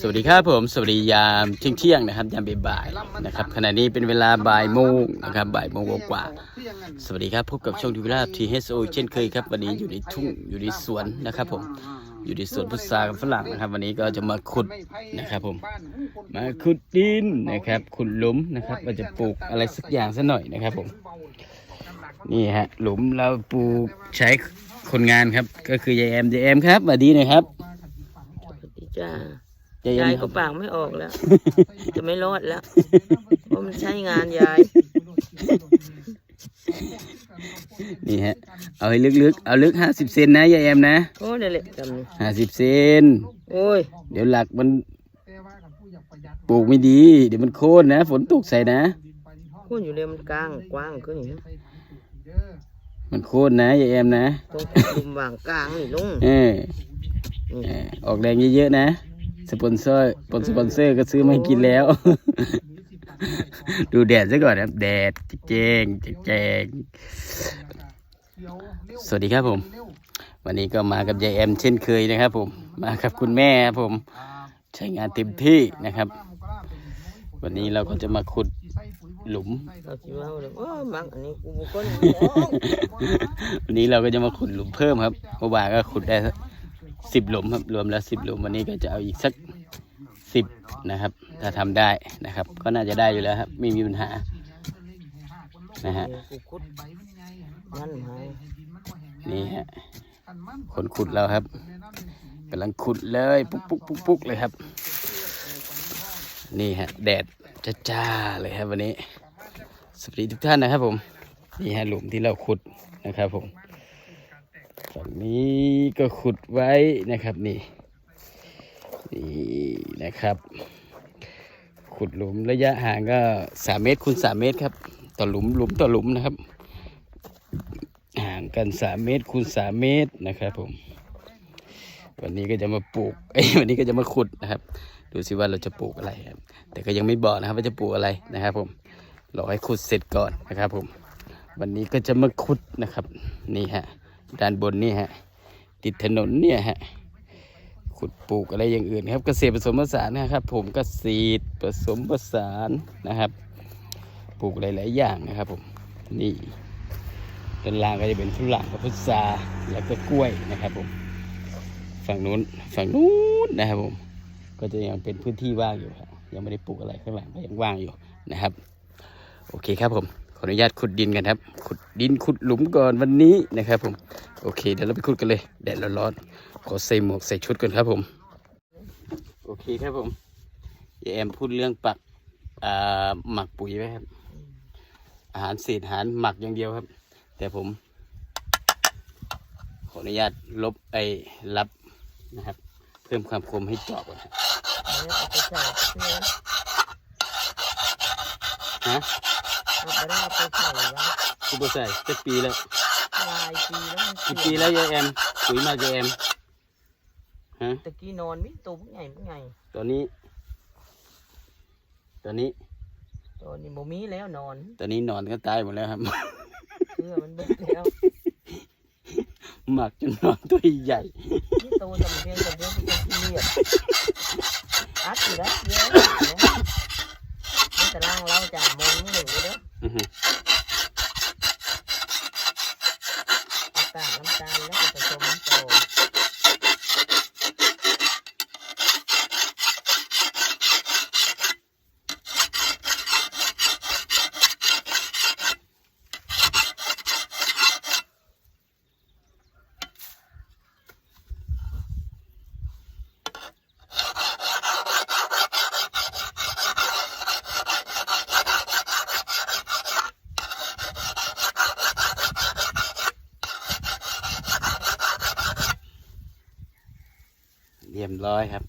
สวัสดีครับผมสวัสดียามเที่ยงเที่ยงๆนะครับยามบ่ายๆนะครับขณะนี้เป็นเวลาบ่ายโมงนะครับบ่ายโมงกว่าสวัสดีครับพบกับช่องทีวีลาทีเฮสโอเช่นเคยครับวันนี้อยู่ในทุ่งอยู่ในสวนนะครับผมอยู่ในสวนพุทรากับฝรั่งนะครับ วันนี้ก็จะมาขุดนะครับผม มาขุดดินนะครับขุดหลุมนะครับว่าจะปลูกอะไรสักอย่างสักหน่อยนะครับผมนี่ฮะหลุมเราปลูกใช้คนงานครับ ก็คือยายแอมยายแอมครับสวัสดีนะครับ สวัสดีจ้ายายแอมยายก็ปากไม่ออกแล้ว จะไม่รอดแล้วเพราะมันใช้งานยาย นี่ฮะ เอาให้ลึกๆ เอาลึกห้าสิบเซนนะยายแอมนะโอ้นี่นแหละจำนี่ห้าสิบเซน โอ้ยเดี๋ยวหลักมันปลูกไม่ดี เดี๋ยวมันโค่นนะ ฝนตกใส่นะคุณอยู่เลยมันกลางกว้างขึ้นอย่างนี้มันโค่นนะยายแอมนะ ตรงลุมวางกลางนี่ลุงเออนี่เออออกแรงเยอะๆนะ สปอนเซอร์ปนสปอนเซอร์ก็ซื้อมาให้กินแล้ว ดูแดดซะก่อนนะครับ แดดแจ้งแจ้งสวัสดีครับผม วันนี้ก็มากับยายแอมเช่นเคยนะครับผม มากับคุณแม่ครับผม ใช้งานเต็มที่นะครับ วันนี้เราก็จะมาขุดหลุมเราคิดว่าเลยโอ้ยมังอันนี้กูบุกคนวันนี้เราก็จะมาขุดหลุมเพิ่มครับเมื่อวานก็ขุดได้ สิบหลุมครับรวมแล้วสิบหลุมวันนี้ก็จะเอาอีกสักสิบนะครับ ถ้าทำได้นะครับ ก็น่าจะได้อยู่แล้วครับไม่มีปัญหานะฮะนี่ฮะคนขุดเราครับกำลังขุดเลยปุ๊กปุ๊กปุ๊กปุ๊กเลยครับ นี่ฮะ แดดจ้าจ้าๆเลยครับวันนี้ สวัสดีทุกท่านนะครับผม นี่ฮะหลุมที่เราขุดนะครับผม ฝั่งนี้ก็ขุดไว้นะครับนี่นี่นะครับ ขุดหลุมระยะห่างก็สามเมตรคูณสามเมตรครับ ต่อหลุมหลุมต่อหลุมนะครับ ห่างกันสามเมตรคูณสามเมตรนะครับผมวันนี้ก็จะมาปลูกเอ้วันนี้ก็จะมาขุดนะครับ ดูสิว่าเราจะปลูกอะไรครับ แต่ก็ยังไม่บอกนะครับว่าจะปลูกอะไรนะครับ ผมรอให้ขุดเสร็จก่อนนะครับ ผม วันนี้ก็จะมาขุดนะครับ นี่ฮะ ด้านบนนี่ฮะ ติดถนนเนี่ยฮะ ขุดปลูกอะไรอย่างอื่นครับ เกษตรผสมผสานนะครับ ผมเกษตรผสมผสานนะครับ ปลูกหลาย ๆ อย่างนะครับ ผม นี่ด้านล่างก็จะเป็นฝรั่งกับพุทราแล้วก็กล้วยนะครับ ผม ฝั่งนู้น ฝั่งนู้นนะครับผม ก็จะยังเป็นพื้นที่ว่างอยู่ครับยังไม่ได้ปลูกอะไรข้างหลังก็ยังว่างอยู่นะครับ โอเคครับผม ขออนุญาตขุดดินกันครับ ขุดดินขุดหลุมก่อนวันนี้นะครับผมโอเค เดี๋ยวเราไปขุดกันเลยแดดร้อนๆขอใส่หมวกใส่ชุดก่อนครับผม โอเคครับผมยายแอมพูดเรื่องปักอ่าหมักปุ๋ยไว้ครับ อาหารเศษอาหารหมักอย่างเดียวครับ แต่ผม ขออนุญาตลบไอ้รับนะครับ เพิ่มความคมให้เจาะก่อนครับเอาไปใส่เสื้อฮะ เอาไปได้เอาไปใส่แล้วคุณโบใส่สักปีแล้วหลายปีแล้วมันกี่เสียปีแล้วยายแอมปุ๋ยมายายแอมฮะตะกี้นอนมิตุ่มไงเป็นไงตอนนี้ ตอนนี้ ตอนนี้บ่มีแล้วนอนตอนนี้นอนก็ตายหมดแล้วครับ เสื้อมันเบิดแล้วหมักจนนอนตัวใหญ่ นี่โตสำเพียงสำเพียงเป็นที่เลียดอัดอยู่แล้วเยอะแต่ล่างเราจ่ามองไม่หนึ่ งเลยเด้ออื้อหือเอากากน้ำตาลแล้วก็ผสมน้ำโต เรียบร้อยครับ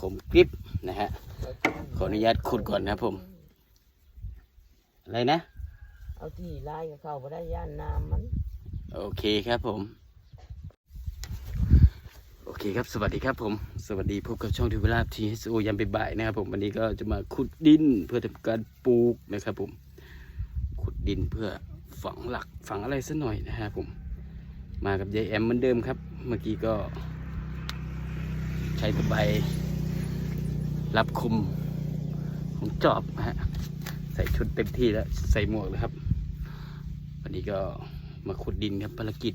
ขมกริบนะฮะ ข ออนุญาตขุดก่อนนะครับผม อะไรนะ เอาที่ลายกับเขาไปได้ย่านน้ำมัน โอเคครับผม โอเคครับ สวัสดีครับผม สวัสดีพบกับช่องทิวเวลาทีเอสโยามบ่ายๆนะครับผม วันนี้ก็จะมาขุดดินเพื่อทำการปลูกนะครับผม ขุดดินเพื่อฝังหลักฝังอะไรสักหน่อยนะครับผม มากับยายแอมเหมือนเดิมครับ เมื่อกี้ก็ใช้ตะไบรับคุม ของจอบนะฮะใส่ชุดเต็มที่แล้ว ใส่หมวกแล้วครับ วันนี้ก็มาขุดดินครับภารกิจ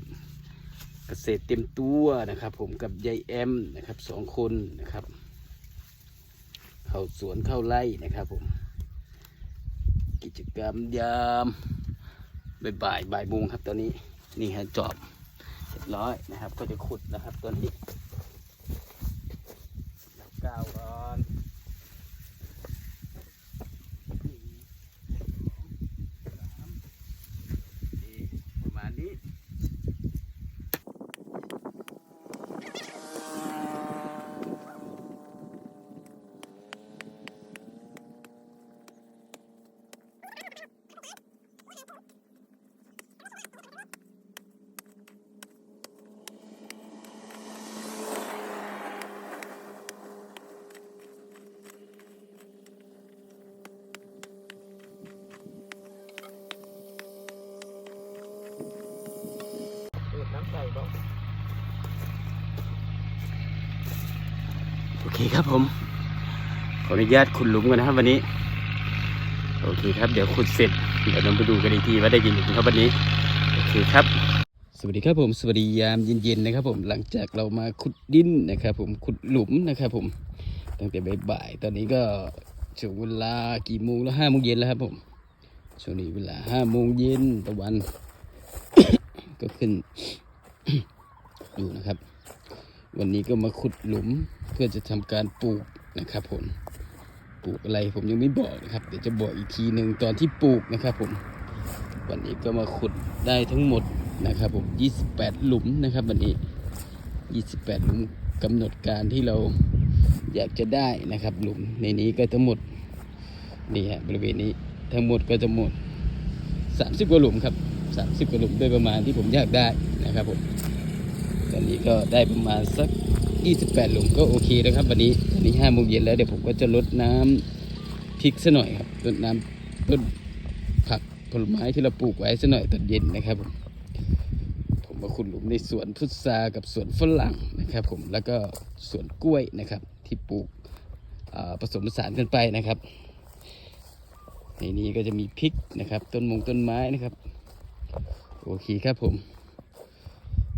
เกษตรเต็มตัวนะครับ ผมกับยายแอมนะครับสองคนนะครับ เข้าสวนเข้าไร่นะครับผม กิจกรรมยามบ่ายบ่ายบ่ายโมงครับตอนนี้นี่ฮะจอบเรียบร้อยนะครับ ก็จะขุดนะครับตอนนี้ก้าวก่อนนี่ประมาณนี้ เปิดน้ำใส่บ่ โอเคครับผม ขออนุญาตขุดหลุมกันนะครับวันนี้ โอเคครับ เดี๋ยวขุดเสร็จ เดี๋ยวเราไปดูกันอีกทีว่าได้ยินหรือเปล่าครับวันนี้ โอเคครับ สวัสดีครับผม สวัสดียามเย็นๆนะครับ ผม หลังจากเรามาขุดดินนะครับ ผม ขุดหลุมนะครับ ผม ตั้งแต่บ่ายๆ ตอนนี้ก็ช่วงเวลากี่โมงแล้วห้าโมงเย็นแล้วครับผม ช่วงนี้เวลาห้าโมงเย็นตะวัน ก็ขึ้นอยู่นะครับ วันนี้ก็มาขุดหลุมเพื่อจะทำการปลูกนะครับผมปลูกอะไรผมยังไม่บอกนะครับ เดี๋ยวจะบอกอีกทีหนึ่งตอนที่ปลูกนะครับผมวันนี้ก็มาขุดได้ทั้งหมดนะครับผม 28 หลุมนะครับวันนี้ 28 หลุมกำหนดการที่เราอยากจะได้นะครับ หลุมในนี้ก็ทั้งหมดนี่ฮะบริเวณนี้ทั้งหมดก็จะหมด 30 กว่าหลุมครับ 30 กว่าหลุมโดยประมาณที่ผมอยากได้นะครับผม ตอนนี้ก็ได้ประมาณสัก 28 หลุมก็โอเคแล้วครับวันนี้วันนี้5โมงเย็นแล้วเดี๋ยวผมก็จะลดน้ำพริกซะหน่อยครับลดน้ำต้นผักผลไม้ที่เราปลูกไว้ซะหน่อยตอนเย็นนะครับผมผมมาขุดหลุมในสวนพุทรากับสวนฝรั่งนะครับ ผมแล้วก็สวนกล้วยนะครับ ที่ปลูกผสมผสานกันไปนะครับ ในนี้ก็จะมีพริกนะครับ ต้นมงต้นไม้นะครับ โอเคครับผม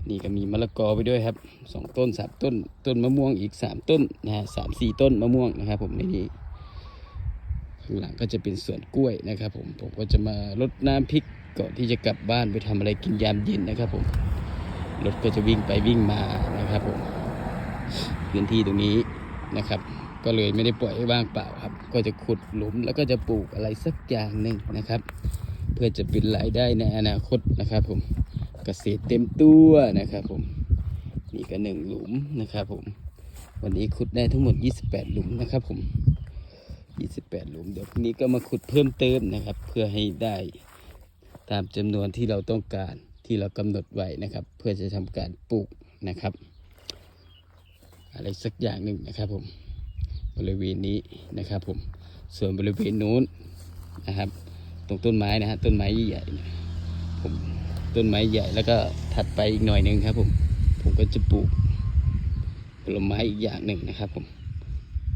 นี่ก็มีมะละกอไปด้วยครับสองต้นสามต้น ต้นมะม่วงอีกสามต้นนะฮะสามสี่ต้นมะม่วงนะครับ ผมในนี้ข้างหลังก็จะเป็นสวนกล้วยนะครับ ผมผมก็จะมารดน้ำพริกก่อนที่จะกลับบ้านไปทำอะไรกินยามเย็นนะครับ ผมรถก็จะวิ่งไปวิ่งมานะครับ ผมพื้นที่ตรงนี้นะครับ ก็เลยไม่ได้ปล่อยให้ว่างเปล่าครับ ก็จะขุดหลุมแล้วก็จะปลูกอะไรสักอย่างหนึ่งนะครับ เพื่อจะเป็นรายได้ในอนาคตนะครับ ผม เกษตรเต็มตัวนะครับผมนี่ก็หนึ่งหลุมนะครับผมวันนี้ขุดได้ทั้งหมด 28 หลุมนะครับผม 28 หลุม เดี๋ยวพรุ่งนี้ก็มาขุดเพิ่มเติมนะครับ เพื่อให้ได้ตามจำนวนที่เราต้องการที่เรากำหนดไว้นะครับ เพื่อจะทำการปลูกนะครับ อะไรสักอย่างหนึ่งนะครับผมบริเวณนี้นะครับผมส่วนบริเวณนู้นนะครับ ตรงต้นไม้นะฮะต้นไม้ใหญ่ๆผม ต้นไม้ใหญ่แล้วก็ถัดไปอีกหน่อยหนึ่งครับผมผมก็จะปลูกผลไม้อีกอย่างหนึ่งนะครับผม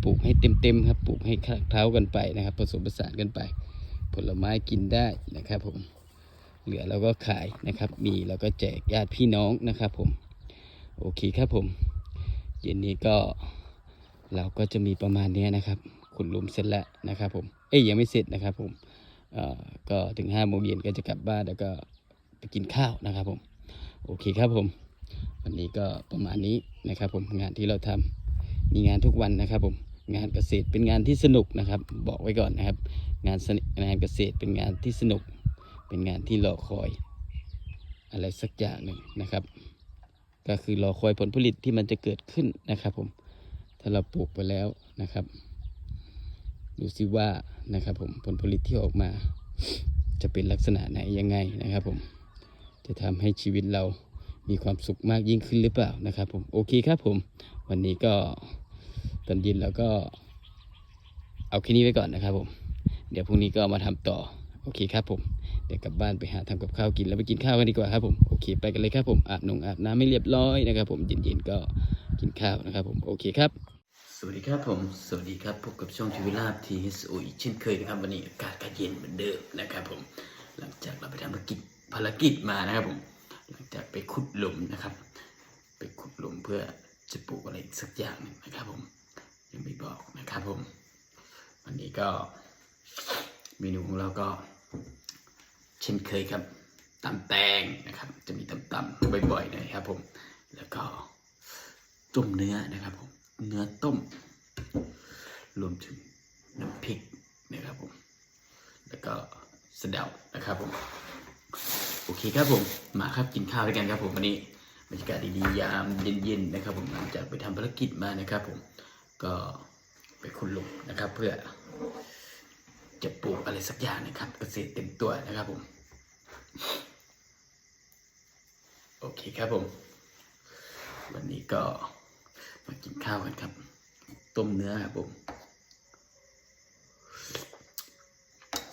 ปลูกให้เต็มๆครับปลูกให้คละเคล้ากันไปนะครับ ผสมผสานกันไป ผลไม้กินได้นะครับ ผมเหลือเราก็ขายนะครับ มีเราก็แจกญาติพี่น้องนะครับผมโอเคครับผม เย็นนี้ก็เราก็จะมีประมาณนี้นะครับขุดหลุมเสร็จแล้วนะครับ ผมเอ้ยยังไม่เสร็จนะครับ ผมเอ่อก็ถึงห้าโมงเย็นก็จะกลับบ้านแล้วก็ ไปกินข้าวนะครับผม โอเคครับผม วันนี้ก็ประมาณนี้นะครับผมงานที่เราทำมีงานทุกวันนะครับผมงานเกษตรเป็นงานที่สนุกนะครับ บอกไว้ก่อนนะครับ งานงานเกษตรเป็นงานที่สนุก เป็นงานที่รอคอย อะไรสักอย่างหนึ่งนะครับ ก็คือรอคอยผลผลิตที่มันจะเกิดขึ้นนะครับผมถ้าเราปลูกไปแล้วนะครับดูสิว่านะครับผมผลผลิตที่ออกมาจะเป็นลักษณะไหนยังไงนะครับผม จะทำให้ชีวิตเรามีความสุขมากยิ่งขึ้นหรือเปล่านะครับผมโอเคครับผม วันนี้ก็ตอนเย็นเราก็เอาแค่นี้ไว้ก่อนนะครับผม เดี๋ยวพรุ่งนี้ก็มาทำต่อโอเคครับผม เดี๋ยวกลับบ้านไปหาทำกับข้าวกินแล้วไปกินข้าวกันดีกว่าครับผมโอเคไปกันเลยครับผมอาบนงอาบน้ำไม่เรียบร้อยนะครับ ผมเย็นๆก็กินข้าวนะครับผมโอเคครับสวัสดีครับผม สวัสดีครับพบกับช่องทีวีลาบทีเอสโออีกเช่นเคยนะครับ วันนี้อากาศก็เย็นเหมือนเดิมนะครับผม หลังจากเราไปทำภารกิจ ภารกิจมานะครับผมหลังจากไปขุดหลุมนะครับ ไปขุดหลุมเพื่อจะปลูกอะไรสักอย่างหนึ่งนะครับผมยังไม่บอกนะครับผม วันนี้ก็เมนูของเราก็ เช่นเคยครับตำแตงนะครับ จะมีตำตำบ่อยๆหน่อยครับผม แล้วก็ต้มเนื้อนะครับผม เนื้อต้ม รวมถึงน้ำพริกนะครับผม แล้วก็สะเดานะครับผม เคครับผมมาครับกินข้าวด้วยกันครับผมวันนี้บรรยากาศดีๆยามเย็นๆนะครับ ผมหลังจากไปทำภารกิจมานะครับ ผมก็ไปคุณลุงนะครับ เพื่อ จะปลูกอะไรสักอย่างนะครับ เกษตรเต็มตัวนะครับผม โอเคครับผม วันนี้ก็มากินข้าวกันครับ ต้มเนื้อครับผม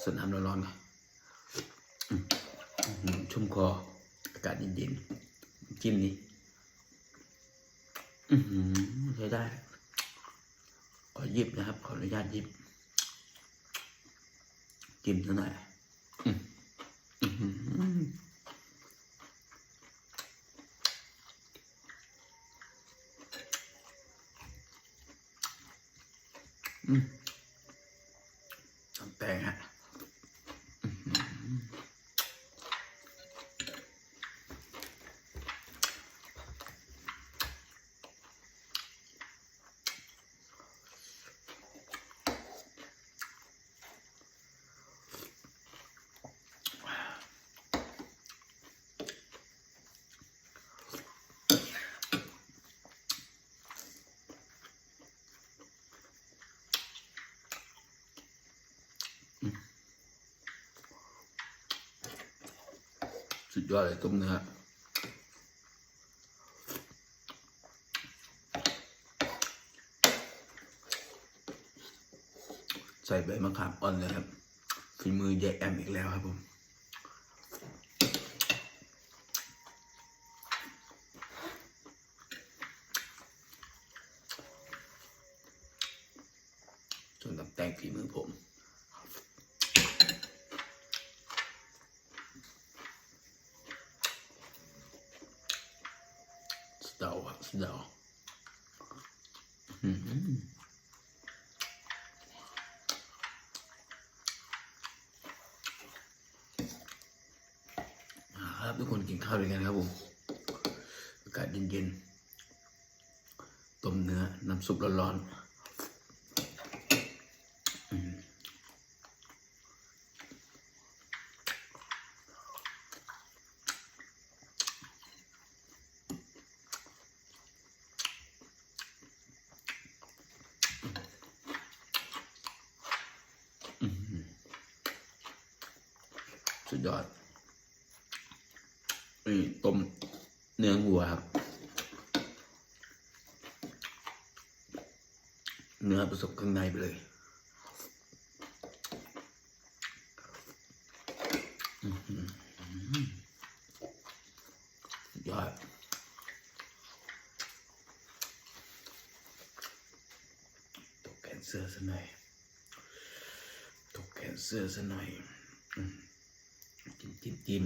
ส่วนน้ำร้อนๆหน่อย ชุ่มคอ อากาศเย็นๆจิ้มนี้อือหือใช้ได้ ขอหยิบนะครับ ขออนุญาตหยิบจิ้มซะหน่อยอืมอื้อหืออืมน้ำแตงฮะอื้อหือสุด ยอดเลยต้มเนื้อใส่ใบมะขามอ่อนเลยครับฝีมือยายแอมอีกแล้วครับผม ส่วนน้ำแตงฝีมือผม สเดาครับสเดาอื้อหืออ่า ครับ ทุกคนกินข้าวด้วยกันครับผมอากาศเย็นๆต้มเนื้อน้ำซุปร้อนๆอืมอื้อหือสุดยอดนี่ ต้มเนื้อวัวครับ เนื้อผสมข้างในไปเลยหยอดตกแขนเสื้อซะหน่อยตกแขนเสื้อซะหน่อยจิ้มจิ้มจิ้ม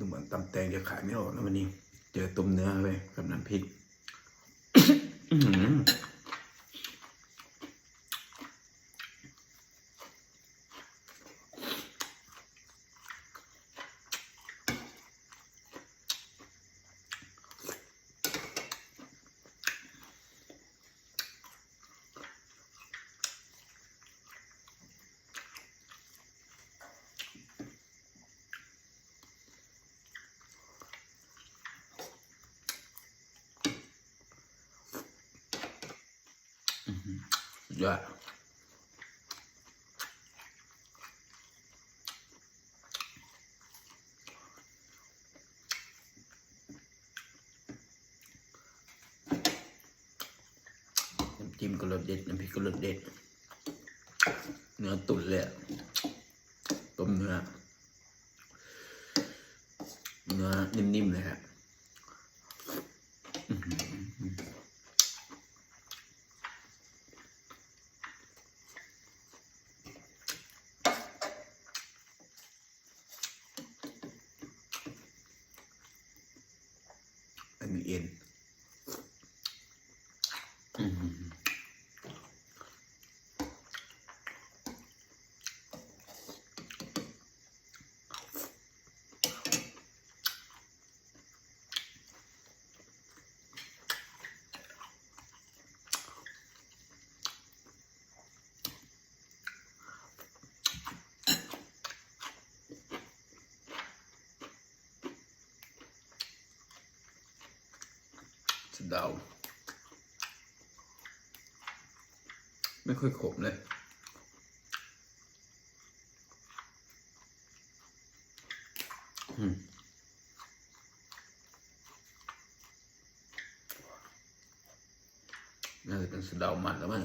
ดูเหมือนตำแตงจะขายไม่ออกนะวันนี้ เจอต้มเนื้อเลยกับน้ำพริก ยอดน้ำจิ้มก็รสเด็ดน้ำพริกก็รสเด็ด เนื้อตุ๋นเลยต้มเนื้อ เนื้อนิ่มๆเลยครับ อัน ดาว ไม่ค่อยขมเลยอืมน่าจะเป็นสุดดาวมันแล้วมั้ง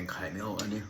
งไข่ไม่ออกอันนี้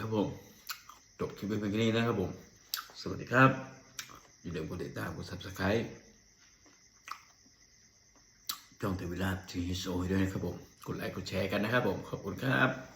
ครับผมจบคลิปเป็นเพียงแค่นี้นะครับผม สวัสดีครับ อย่าลืมกดติดตามกด subscribe จ้องเทวิลาทีโซ่ด้วยนะครับผม กดไลค์กดแชร์กันนะครับผม ขอบคุณครับ